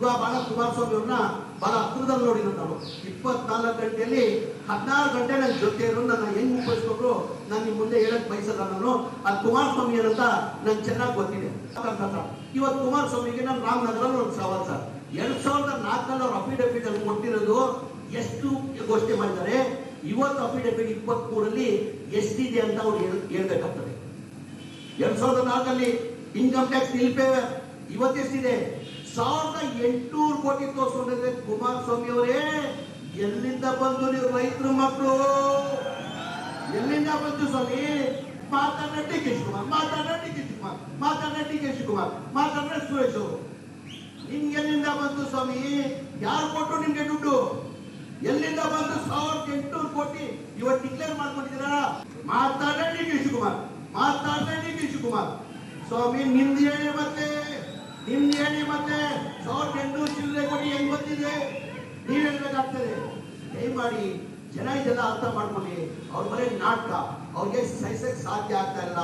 ಬಹಳ ಕುಮಾರಸ್ವಾಮಿ ಅವ್ರನ್ನ ಬಹಳ ಹತ್ತಿರದಲ್ಲಿ ನೋಡಿದ್ರು ನಾವು ಇಪ್ಪತ್ನಾಲ್ಕು ಗಂಟೆಯಲ್ಲಿ ಹದಿನಾರು ಗಂಟೆ ನನ್ನ ಜೊತೆ ಇರೋ ನನ್ನ ಹೆಂಗ್ ಉಪಯೋಗಿಸ್ಕೊಂಡ್ರು ನಾನು ನಿಮ್ ಮುಂದೆ ಹೇಳಕ್ ಬಯಸಲ್ಲ ನಾನು. ಆ ಕುಮಾರಸ್ವಾಮಿ ಏನಂತ ನಂಗೆ ಚೆನ್ನಾಗಿ ಗೊತ್ತಿದೆ. ಇವತ್ತು ಕುಮಾರಸ್ವಾಮಿಗೆ ನಾನು ರಾಮನಗರಲ್ಲಿ ಒಂದು ಸವಾಲ್ ಸರ್. ಎರಡ್ ಸಾವಿರದ ನಾಲ್ಕರಲ್ಲಿ ಅವ್ರ ಅಫಿಡವಿಟ್ ಅಲ್ಲಿ ಕೊಟ್ಟಿರೋದು ಎಷ್ಟು ಘೋಷಣೆ ಮಾಡಿದ್ದಾರೆ. ಇವತ್ತು ಅಫಿಡವಿಟ್ ಇಪ್ಪತ್ತ್ ಮೂರಲ್ಲಿ ಎಷ್ಟಿದೆ ಅಂತ ಅವ್ರು ಹೇಳ್- ಹೇಳ್ಬೇಕಾಗ್ತದೆ. ಎರಡ್ ಸಾವಿರದ ನಾಲ್ಕಲ್ಲಿ ಇನ್ಕಮ್ ಟ್ಯಾಕ್ಸ್ ನಿಲ್ಪೇವೆ ಇವತ್ತೆಷ್ಟಿದೆ ಸಾವಿರದ ಎಂಟುನೂರು ಕೋಟಿ ತೋರಿಸ್ಕೊಂಡಿದ್ರೆ ಕುಮಾರಸ್ವಾಮಿ ಅವರೇ, ಎಲ್ಲಿಂದ ಬಂದು ನೀವು ರೈತರು ಮಕ್ಕಳು? ಎಲ್ಲಿಂದ ಬಂತು ಸ್ವಾಮಿ? ಮಾತಾಡ ಡಿ ಕೆ ಶಿವಕುಮಾರ್ ಮಾತಾಡ ಡಿ ಕೆ ಶಿವಕುಮಾರ್ ಮಾತಾಡ ಡಿ ಕೆ ಶಿವಕುಮಾರ್ ಮಾತಾಡ ಸುರೇಶ್ ಅವರು. ನಿಮ್ಗೆ ಎಲ್ಲಿಂದ ಬಂತು ಸ್ವಾಮಿ? ಯಾರು ಕೊಟ್ಟರು ನಿಮ್ಗೆ ದುಡ್ಡು? ಎಲ್ಲಿಂದ ಬಂದು ಸಾವಿರದ ಎಂಟುನೂರು ಕೋಟಿ ಇವತ್ತು ಡಿಕ್ಲೇರ್ ಮಾಡ್ಕೊಂಡಿದ್ದೀರಾ? ಮಾತಾಡ ಡಿ ಕೆ ಶಿವಕುಮಾರ್ ಮಾತಾಡ ಡಿ ಕೆ ಶಿವಕುಮಾರ್. ಸ್ವಾಮಿ, ನಿಮ್ದು ಹೇಳಿ ಮತ್ತೆ. ನಿಮ್ದು ಹೇಳಿ ಮತ್ತೆ ಸಾವಿರದ ಎಂಟುನೂರು ಚಿಲ್ಲರೆ ಕೊಡಿ, ಹೆಂಗ್ ಬಂದಿದೆ ನೀವ್ ಹೇಳ್ಬೇಕಾಗ್ತದೆ. ದಯಮಾಡಿ ಜನ ಇದೆಲ್ಲ ಅರ್ಥ ಮಾಡ್ಕೊಳ್ಳಿ. ಅವ್ರ ಬರೀ ನಾಟಕ, ಅವ್ರಿಗೆ ಸಹಿಸಕ್ ಸಾಧ್ಯ ಆಗ್ತಾ ಇಲ್ಲ.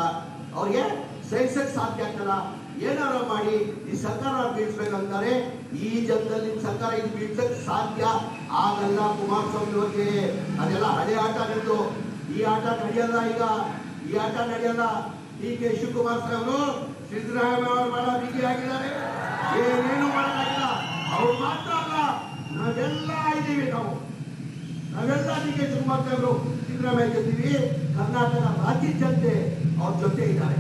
ಅವ್ರಿಗೆ ಸಹಿಸಕ್ ಸಾಧ್ಯ ಆಗ್ತಲ್ಲ ಏನಾರ ಮಾಡಿ ಈ ಸರ್ಕಾರ ಬೀಳ್ಸ್ಬೇಕಂತಾರೆ ಈ ಜನದಲ್ಲಿ ಸರ್ಕಾರ ಇದು ಬೀಳ್ಸಕ್ ಸಾಧ್ಯ ಆಗಲ್ಲ ಕುಮಾರಸ್ವಾಮಿ ಅವ್ರಿಗೆ. ಅದೆಲ್ಲ ಹಳೆ ಆಟ ನಡೆದು, ಈ ಆಟ ನಡೆಯಲ್ಲ ಈಗ. ಈ ಆಟ ನಡೆಯಲ್ಲ. ಡಿ ಕೆ ಶಿವಕುಮಾರ್ ಅವರು ಸಿದ್ದರಾಮಯ್ಯ ಅವರು ಬಹಳ ಬಿಗಿ ಆಗಿದ್ದಾರೆ. ಏನೇನು ಮಾಡೋದಾಗಿಲ್ಲ ಅವ್ರು ಮಾತ್ರ ಅಲ್ಲ. ನಾವೆಲ್ಲ ಇದ್ದೀವಿ ನಾವು. ನಾವೆಲ್ಲ ಡಿ ಕೆ ಶಿವಕುಮಾರ್ ಅವರು ಸಿದ್ದರಾಮಯ್ಯ ಜೊತೆವಿ ಕರ್ನಾಟಕ ರಾಜ್ಯ ಜನತೆ ಅವ್ರ ಜೊತೆ ಇದ್ದಾರೆ.